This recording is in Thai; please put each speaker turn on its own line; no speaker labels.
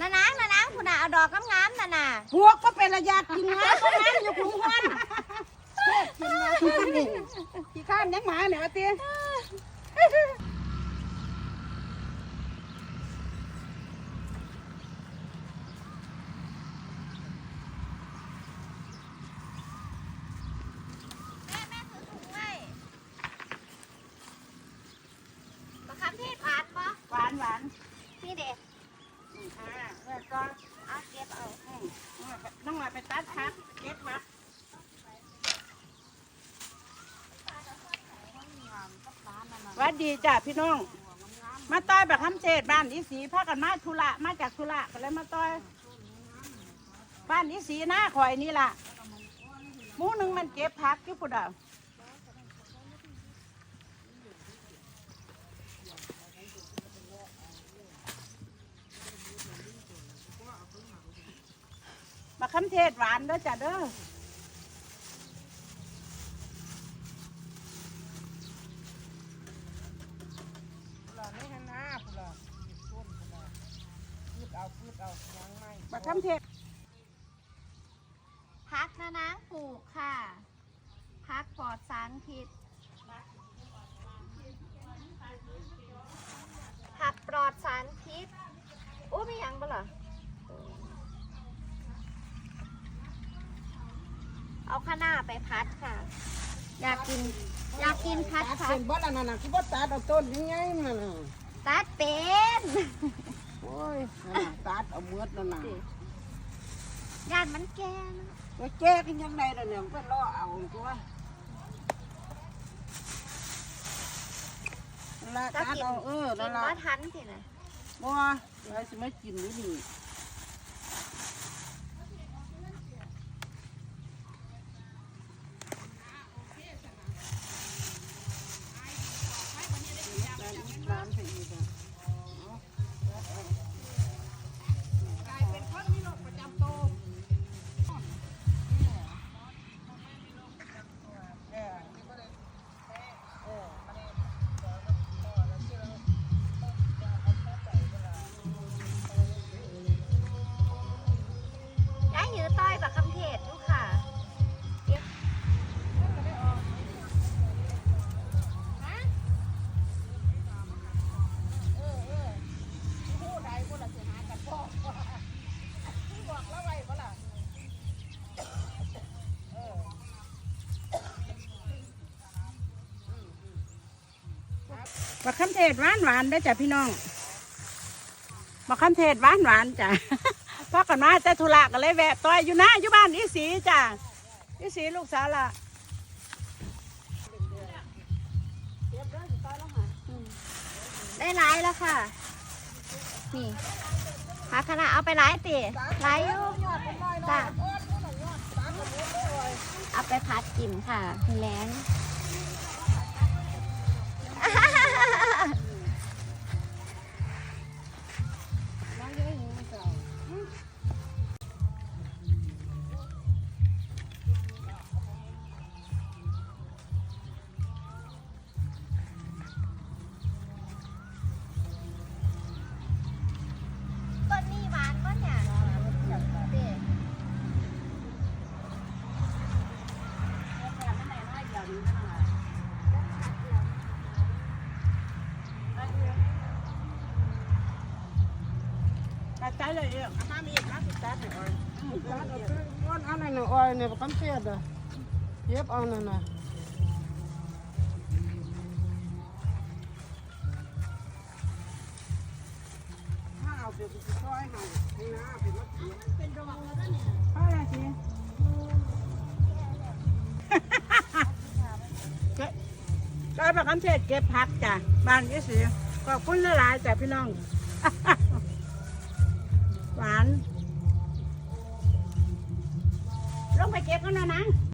นานางนานางคุณน่ะเอาดอกงามๆน่ะน่ะ
พวกก็เป็นระยะกินงานก็งานอยู่คุ้มกันเฮ็ดกินมาทุกนี่ขี้ข้านยังหมาเนี่ยว่าติ
แม่แม่ถือถุงไว้ประคำเทศหวานปะ
หวานหวาน
นี่เด็ก
อ่าแล้วก็
เอาเก็บเอา
อืมน้องหน่อยไปตัดพักเก็บพักหวัดดีจ้ะพี่น้อง มาต้อยแบบคำเศษบ้านอีสีพากันมาธุระมาจากธุระก็เลยมาต้อย บ้านอีสีหน้าข่อยนี่ล่ะหมูหนึ่งมันเก็บพักอยู่ปุ่ดเอาบักคำเทศหวานเด้อจ้ะเด้อบักคำเทศ
พักนานางปลูกค่ะ พักปลอดสารพิษผักปลอดสารพิษโอ้มีหยังบ่เหรอ เอาข้าวหน้าไปพัดค่ะ อยากกิน อยากกินพัด
ตัด
พั
เส้
ด
นบ่ละนั่นน่ะคือบ่ตัดเอาต้นยังไงนั่นน่ะ
ตัดเป็น
โอ้ยนั่นน่ะตัดเอาเมือดนั่นน่ะ
ย่านมันแก่นะ
ว่าแก้กันยังไงล่ะเนี่ยเพิ่นรอเอาตัวนั่นละ
จะ
ตัด
กิน
เอาเออ
กิ
นั่น
น
ละ
ว่าทันสินะ
บ่เดี๋ยวสิมากินอยู่นี่
บักคำ
เทศหวานหวานได้จ้ะพี่น้องบักคำเทศหวานหวานจ้ะพ่อกันมาแต่ธุระก็เลยแวะต่อยอยู่นะอยู่บ้านอีสีจ้ะอีสีลูกสาวละ
ได้หลายแล้วค่ะ นี่พักคณะเอาไปหลายตีหลายอยู่จ้ะเอาไปพัดกินค่ะแรง
อันนั้นอ้อยเนี่ยกำเสียดเย็บเอานั่นน่ะถ้าเอาไปซอยให้ให้น้าเอาไปมัดเสีย
เป็นดองแล้วเนี่ย
เพราะอะไรสิเก็บก็แบบคำเทศเก็บผักจ้ะบ้านยี่สิขอบคุณหลายๆจ้ะพี่น้อง หวานลงไปเก็บกันนะนะ